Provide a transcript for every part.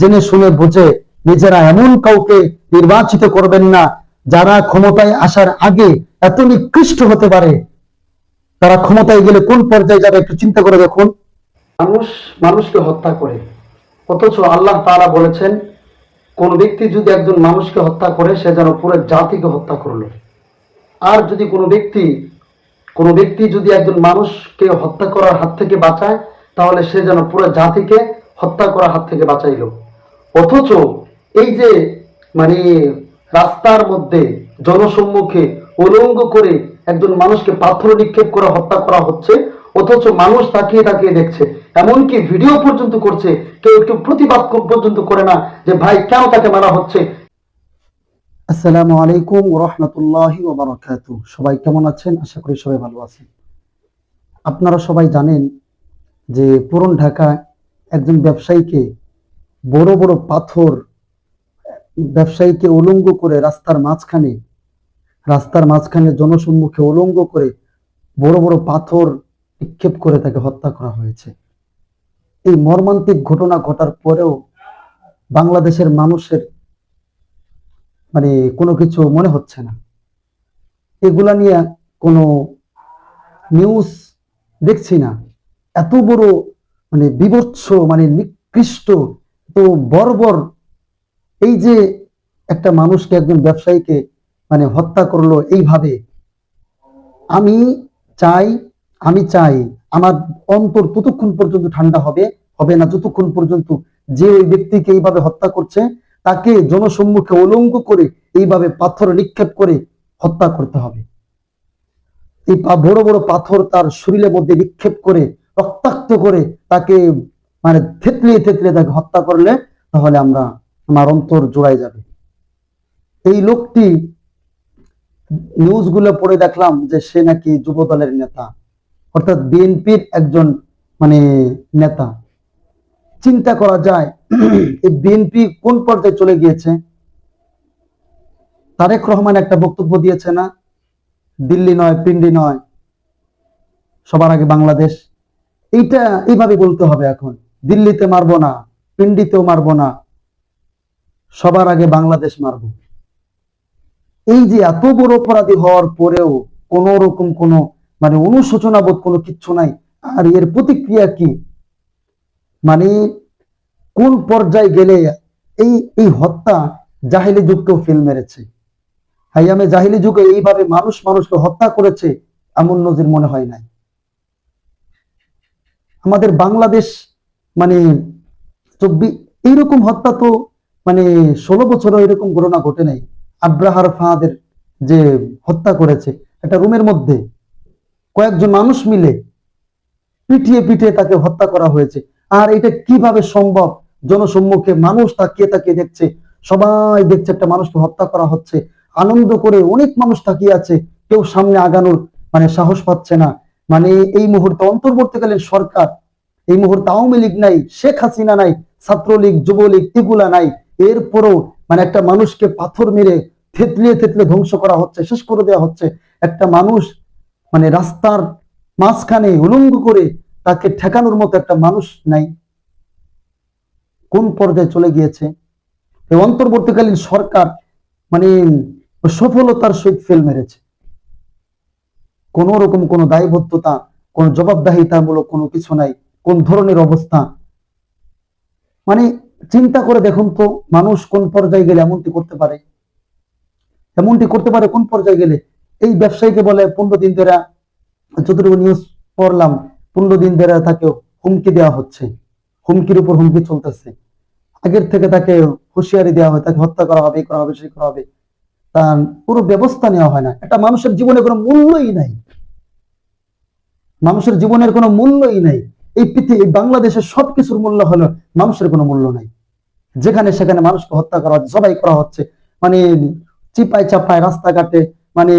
জেনে শুনে বুঝে নিজেরা এমন কাউকে নির্বাচিত করবেন না, যারা ক্ষমতায় আসার আগে এত নিকৃষ্ট হতে পারে। তারা ক্ষমতায় গেলে কোন পর্যায়ে যাবে একটু চিন্তা করে দেখুন। মানুষ মানুষকে হত্যা করে। অথচ আল্লাহ তাআলা বলেছেন, কোন ব্যক্তি যদি একজন মানুষকে হত্যা করে, সে যেন পুরো জাতিকে হত্যা করল। আর যদি কোনো ব্যক্তি কোনো ব্যক্তি যদি একজন মানুষকে হত্যা করার হাত থেকে বাঁচায়, তাহলে সে যেন পুরো জাতিকে হত্যা করার হাত থেকে বাঁচাইলো। অথচ এই যে মানে রাস্তার মধ্যে জনসম্মুখে উলঙ্গ করে একজন মানুষকে পাথর নিক্ষেপ করে হত্যা করা হচ্ছে, অথচ মানুষ তাকিয়ে তাকিয়ে দেখছে। এমনকি ভিডিও পর্যন্ত করছে, কেউ একটু প্রতিবাদ পর্যন্ত করে না যে, ভাই, কেন তাকে মারা হচ্ছে? আসসালামু আলাইকুম রহমতুল্লাহি সবাই কেমন আছেন? আশা করি সবাই ভালো আছেন। আপনারা সবাই জানেন যে পুরন ঢাকায় একজন ব্যবসায়ীকে বড় বড় পাথর ব্যবসায়ীকে উলঙ্গ করে রাস্তার মাঝখানে রাস্তার মাঝখানে জনসম্মুখে উলঙ্গ করে বড় বড় পাথর নিক্ষেপ করে তাকে হত্যা করা হয়েছে। এই মর্মান্তিক ঘটনা ঘটার পরেও বাংলাদেশের মানুষের মানে কোনো কিছু মনে হচ্ছে না। এগুলা নিয়ে কোনো নিউজ দেখছি না। এত বড় মানে বিভৎস মানে নিকৃষ্ট তো বর্বর এই যে একটা মানুষকে, একজন ব্যবসায়ীকে মানে হত্যা করল এইভাবে, আমি চাই আমি চাই আমার অন্তর ততক্ষণ পর্যন্ত ঠান্ডা হবে হবে না যতক্ষণ পর্যন্ত যে ওই ব্যক্তিকে এইভাবে হত্যা করছে, তাকে জনসম্মুখে উলঙ্গ করে এইভাবে পাথর নিক্ষেপ করে হত্যা করতে হবে। এই বড় বড় পাথর তার শরীরের মধ্যে নিক্ষেপ করে, রক্তাক্ত করে তাকে মানে থেতলিয়ে থেতলিয়ে তাকে হত্যা করলে তাহলে আমরা আমার অন্তর জোড়ায় যাবে। এই লোকটি নিউজগুলো পড়ে দেখলাম যে সে নাকি যুব দলের নেতা, অর্থাৎ বিএনপির একজন মানে নেতা। চিন্তা করা যায়, এই বিএনপি কোন পর্যায়ে চলে গিয়েছে? তারেক রহমান একটা বক্তব্য দিয়েছে না? দিল্লি নয়, পিন্ডি নয়, সবার আগে বাংলাদেশ। এইটা এইভাবে বলতে হবে এখন। দিল্লিতে মারবো না, পিন্ডিতেও মারবো না, সবার আগে বাংলাদেশ মারবো। এই যে এত বড় অপরাধী হওয়ার পরেও কোন রকম কোনো মানে অনুশোচনা বোধ কোনো কিচ্ছু নাই, আর এর প্রতিক্রিয়া কি? মানে কোন পর্যায়ে গেলে এই এই হত্যা জাহিলি যুগকেও ফেল মেরেছে? হাইয়ামে জাহিলি যুগে এইভাবে মানুষ মানুষকে হত্যা করেছে, এমন নজির মনে হয় নাই। আমাদের বাংলাদেশ মানে চব্বিশ এইরকম হত্যা তো মানে ষোলো বছরও এরকম ঘটনা ঘটে নাই। আব্রাহার ফাহাদের যে হত্যা করেছে, একটা রুমের মধ্যে কয়েকজন মানুষ মিলে পিটিয়ে পিটিয়ে তাকে হত্যা করা হয়েছে। আর এটা কীভাবে সম্ভব? জনসম্মুখে মানুষ তাকিয়ে তাকিয়ে দেখছে, সবাই দেখছে একটা মানুষকে হত্যা করা হচ্ছে। আনন্দ করে অনেক মানুষ তাকিয়ে আছে, কেউ সামনে আগানোর মানে সাহস পাচ্ছে না। মানে এই মুহূর্তে অন্তর্বর্তীকালীন সরকার এই মুহূর্তে আওয়ামী লীগ নাই, শেখ হাসিনা নাই, ছাত্রলীগ, যুবলীগ এগুলা নাই। এরপরও মানে একটা মানুষকে পাথর মেরে থেতলিয়ে থেতলে ধ্বংস করা হচ্ছে, শেষ করে দেওয়া হচ্ছে। একটা মানুষ মানে রাস্তার মাঝখানে উলঙ্গ করে তাকে ঠেকানোর মতো একটা মানুষ নাই। কোন পর্যায়ে চলে গিয়েছে? অন্তর্বর্তীকালীন সরকার মানে সফলতার সহিত ফেল মেরেছে। কোন রকম কোনো দায়বদ্ধতা, কোন জবাবদাহিতামূলক কোনো কিছু নাই। কোন ধরনের অবস্থা? মানে চিন্তা করে দেখুন তো, মানুষ কোন পর্যায়ে গেলে এমনটি করতে পারে? এমনটি করতে পারে কোন পর্যায়ে গেলে? এই ব্যবসায়ীকে বলে, পনেরো দিন ধরে যতটুকু নিউজ পড়লাম, পনেরো দিন ধরে তাকে হুমকি দেওয়া হচ্ছে। হুমকির উপর হুমকি চলতেছে। আগের থেকে তাকে হুঁশিয়ারি দেওয়া হয় তাকে হত্যা করা হবে করা হবে সেই করা হবে। তার পুরো ব্যবস্থা নেওয়া হয় না। এটা মানুষের জীবনে কোনো মূল্যই নাই। মানুষের জীবনের কোনো মূল্যই নাই। এই পৃথিবী বাংলাদেশের সবকিছুর মূল্য হলো মানুষের কোনো মূল্য নাই। যেখানে সেখানে মানুষকে হত্যা করা হচ্ছে, সবাই করা হচ্ছে। মানে চিপায় চাপায় রাস্তাঘাটে মানে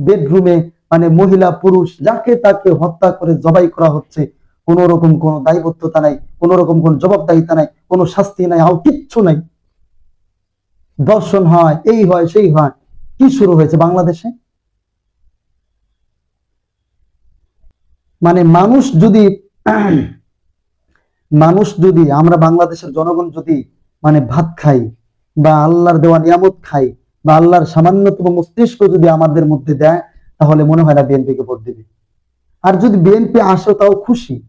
বেডরুমে মানে মহিলা, পুরুষ, যাকে তাকে হত্যা করে জবাই করা হচ্ছে, কোন রকম কোন দায়বদ্ধতা নাই, কোন রকম কোন জবাবদাহিতা নাই, কোনো শাস্তি নাই, আর কিচ্ছু নাই। দর্শন হয়, এই হয়, সেই হয়। কি শুরু হয়েছে বাংলাদেশে? মানে মানুষ যদি মানুষ যদি, আমরা বাংলাদেশের জনগণ যদি মানে ভাত খাই বা আল্লাহর দেওয়া নিয়ামত খাই বা আল্লাহর সামান্যতম মস্তিষ্ক যদি আমাদের মধ্যে দেয়, তাহলে মনে হয় না বিএনপিকে ভোট দিবে। আর যদি বিএনপি আসে, তাও খুশি।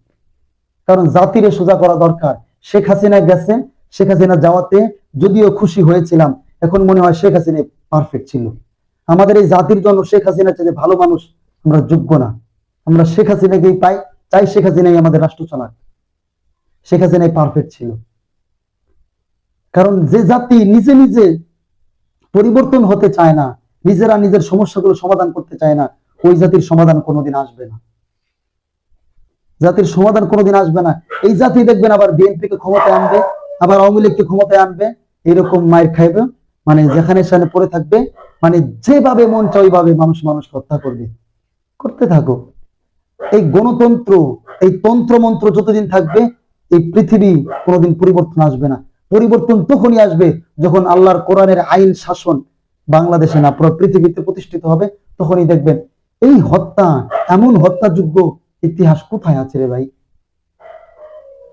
কারণ জাতিরে সোজা করা দরকার। শেখ হাসিনা গেছে, শেখ হাসিনা যাওয়াতে যদিও খুশি হয়েছিলাম, এখন মনে হয় শেখ হাসিনা পারফেক্ট ছিল। আমাদের এই জাতির জন্য শেখ হাসিনা চেয়ে ভালো মানুষ আমরা যোগ্য না। আমরা শেখ হাসিনাকেই পাই। চাই শেখ হাসিনাই আমাদের রাষ্ট্র চালাক। শেখ হাসিনাই পারফেক্ট ছিল। কারণ যে জাতি নিজে নিজে পরিবর্তন হতে চায় না, নিজেরা নিজের সমস্যাগুলো সমাধান করতে চায় না, ওই জাতির সমাধান কোনোদিন আসবে না। জাতির সমাধান কোনোদিন আসবে না। এই জাতি দেখবেন আবার বিএনপিকে ক্ষমতায় আনবে, আবার আওয়ামী লীগকে ক্ষমতায় আনবে, এরকম মায়ের খাইবে। মানে যেখানে সেখানে পড়ে থাকবে মানে যেভাবে মন চায় ওইভাবে মানুষ মানুষকে হত্যা করবে। করতে থাকো এই গণতন্ত্র এই তন্ত্র মন্ত্র যতদিন থাকবে এই পৃথিবী কোনোদিন পরিবর্তন আসবে না। পরিবর্তন তখনই আসবে যখন আল্লাহর কোরআনের আইন শাসন বাংলাদেশে না পুরো পৃথিবীতে প্রতিষ্ঠিত হবে তখনই দেখবেন এই হত্যা এমন হত্যাযোগ্য ইতিহাস কোথায় আছে রে ভাই?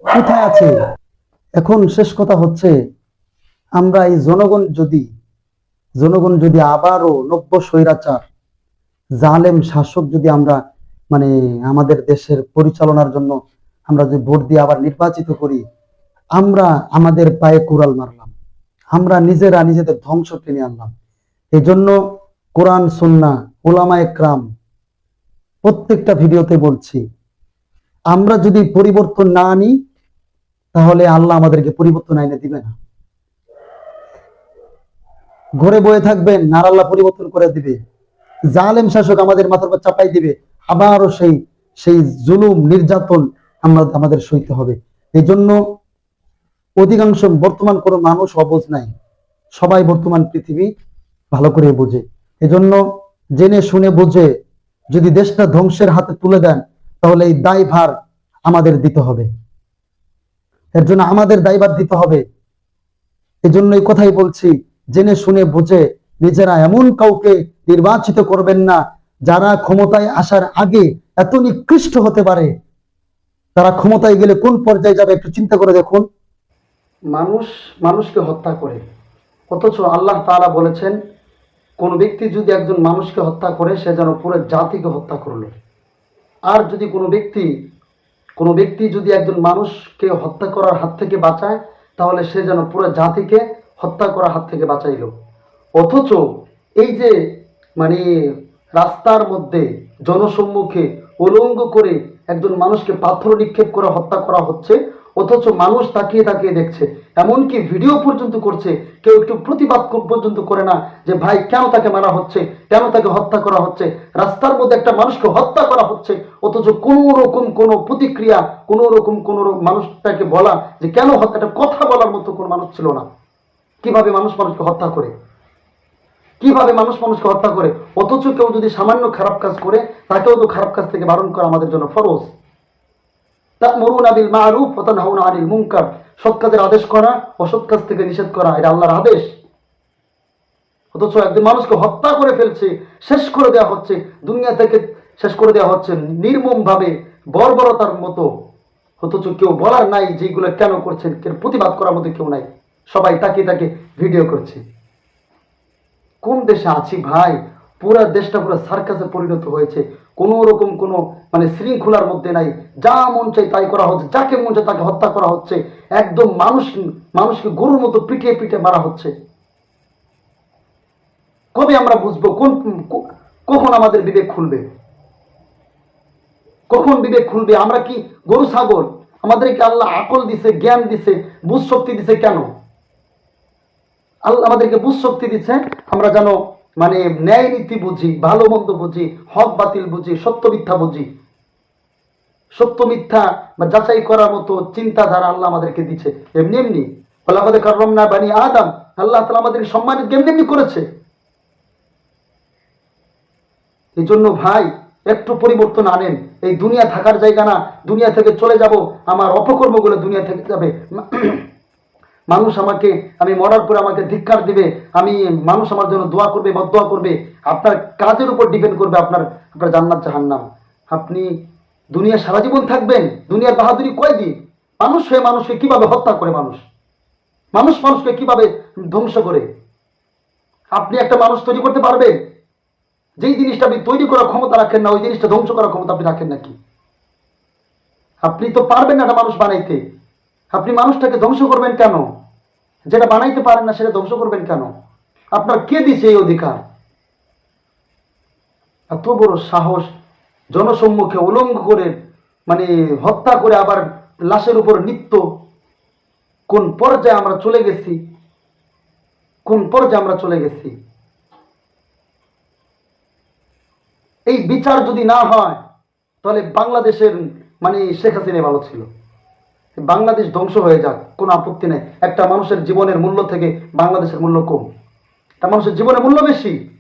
কোথায় আছে? এখন শেষ কথা হচ্ছে আমরা এই জনগণ যদি জনগণ যদি আবারও নব্য স্বৈরাচার জালেম শাসক যদি আমরা মানে আমাদের দেশের পরিচালনার জন্য আমরা যদি ভোট দিয়ে আবার নির্বাচিত করি, আমরা আমাদের পায়ে কুড়াল মারলাম। আমরা নিজেরা নিজেদের ধ্বংস টেনে আনলাম। এই জন্য কোরআন, সুন্না ওলামা একরাম, প্রত্যেকটা ভিডিওতে বলছি, আমরা যদি পরিবর্তন না আনি, তাহলে আল্লাহ আমাদেরকে পরিবর্তন আইনে দিবে না। ঘরে বয়ে থাকবেন আর আল্লাহ পরিবর্তন করে দিবে। জালেম শাসক আমাদের মাথার উপর চাপাই দিবে। আবারও সেই সেই জুলুম, নির্যাতন আমরা আমাদের সইতে হবে। এই জন্য অধিকাংশ বর্তমান কোনো মানুষ অবুঝ নাই। সবাই বর্তমান পৃথিবী ভালো করে বোঝে। এজন্য জেনে শুনে বুঝে যদি দেশটা ধ্বংসের হাতে তুলে দেন, তাহলে এই দায়ভার আমাদের দিতে হবে। এর জন্য আমাদের দায়ভার দিতে হবে। এই জন্য এই কথাই বলছি, জেনে শুনে বুঝে নিজেরা এমন কাউকে নির্বাচিত করবেন না যারা ক্ষমতায় আসার আগে এত নিকৃষ্ট হতে পারে, তারা ক্ষমতায় গেলে কোন পর্যায়ে যাবে একটু চিন্তা করে দেখুন। মানুষ মানুষকে হত্যা করে, অথচ আল্লাহ তাআলা বলেছেন, কোন ব্যক্তি যদি একজন মানুষকে হত্যা করে, সে যেন পুরো জাতিকে হত্যা করল। আর যদি কোনো ব্যক্তি কোনো ব্যক্তি যদি একজন মানুষকে হত্যা করার হাত থেকে বাঁচায়, তাহলে সে যেন পুরো জাতিকে হত্যা করার হাত থেকে বাঁচাইলো। অথচ এই যে মানে রাস্তার মধ্যে জনসম্মুখে উলঙ্গ করে একজন মানুষকে পাথর নিক্ষেপ করে হত্যা করা হচ্ছে, অথচ মানুষ তাকিয়ে তাকিয়ে দেখছে। এমনকি ভিডিও পর্যন্ত করছে, কেউ একটু প্রতিবাদ পর্যন্ত করে না যে, ভাই, কেন তাকে মারা হচ্ছে? কেন তাকে হত্যা করা হচ্ছে? রাস্তার মধ্যে একটা মানুষকে হত্যা করা হচ্ছে, অথচ কোনো রকম কোনো প্রতিক্রিয়া, কোনো রকম কোনো মানুষটাকে বলা যে, কেন হত্যাটা কথা বলার মতো কোনো মানুষ ছিল না। কীভাবে মানুষ মানুষকে হত্যা করে? কীভাবে মানুষ মানুষকে হত্যা করে? অথচ কেউ যদি সামান্য খারাপ কাজ করে, তাকেও তো খারাপ কাজ থেকে বারণ করা আমাদের জন্য ফরজ। তা'মুরুনা বিল মা'রুফ ওয়া তানহাউনা আনিল মুনকার। সৎ কাজের আদেশ করা, অসৎ কাজ থেকে নিষেধ করা, এটা আল্লাহর আদেশ। অথচ একজন মানুষকে হত্যা করে ফেলছে, শেষ করে দেওয়া হচ্ছে, দুনিয়া থেকে শেষ করে দেওয়া হচ্ছে নির্মম ভাবে বর্বরতার মতো। অথচ কেউ বলার নাই যেগুলো কেন করছেন কেউ প্রতিবাদ করার মতো কেউ নাই। সবাই তাকিয়ে তাকে ভিডিও করছে। কোন দেশে আছি ভাই? পুরো দেশটা পুরো সার্কাসে পরিণত হয়েছে। কোন রকম কোনো মানে শৃঙ্খলার মধ্যে নাই। যা মন চাই তাই করা হচ্ছে। যাকে মন চাই তাকে হত্যা করা হচ্ছে। একদম মানুষ মানুষকে গরুর মতো পিটিয়ে পিটিয়ে মারা হচ্ছে। কবে আমরা বুঝব? কোন কখন আমাদের বিবেক খুলবে? কখন বিবেক খুলবে? আমরা কি গরু, ছাগল? আমাদেরকে আল্লাহ আকল দিছে, জ্ঞান দিছে, বুঝ শক্তি দিছে কেন? আল্লাহ আমাদেরকে বুঝ শক্তি দিচ্ছে। আমরা যেন মানে ন্যায় নীতি বুঝি, ভালো মন্দ বুঝি, হক বাতিল বুঝি, সত্য মিথ্যা বুঝি। সত্য মিথ্যা বা যাচাই করার মতো চিন্তাধারা আল্লাহ আমাদেরকে দিচ্ছে। এমনি এমনি। বলে আমাদের কারণ না বানি আদাম। আল্লাহ তালা আমাদের সম্মানিত এমনি এমনি করেছে। এই জন্য ভাই, একটু পরিবর্তন আনেন। এই দুনিয়া থাকার জায়গা না। দুনিয়া থেকে চলে যাব। আমার অপকর্মগুলো দুনিয়া থেকে যাবে। মানুষ আমাকে, আমি মরার পরে আমাকে ধিক্কার দিবে, আমি মানুষ আমার জন্য দোয়া করবে বদোয়া করবে, আপনার কাজের উপর ডিপেন্ড করবে, আপনার আপনার জান্নাত জাহান্নাম। আপনি দুনিয়া সারা জীবন থাকবেন, দুনিয়ার বাহাদুরি কয়দিন? মানুষ হয়ে মানুষকে কীভাবে হত্যা করে মানুষ? মানুষ মানুষকে কীভাবে ধ্বংস করে? আপনি একটা মানুষ তৈরি করতে পারবেন? যেই জিনিসটা আপনি তৈরি করার ক্ষমতা রাখেন না, ওই জিনিসটা ধ্বংস করার ক্ষমতা আপনি রাখেন নাকি? আপনি তো পারবেন না একটা মানুষ বানাইতে। আপনি মানুষটাকে ধ্বংস করবেন কেন? যেটা বানাইতে পারেন না, সেটা ধ্বংস করবেন কেন? আপনার কে দিছে এই অধিকার? এত বড় সাহস জনসম্মুখে উলঙ্গ করে মানে হত্যা করে আবার লাশের উপর নৃত্য। কোন পর্যায়ে আমরা চলে গেছি? কোন পর্যায়ে আমরা চলে গেছি? এই বিচার যদি না হয়, তাহলে বাংলাদেশের মানে শেখ হাসিনা ভালো ছিল। বাংলাদেশ ধ্বংস হয়ে যাক, কোনো আপত্তি নেই। একটা মানুষের জীবনের মূল্য থেকে বাংলাদেশের মূল্য কম। একটা মানুষের জীবনের মূল্য বেশি।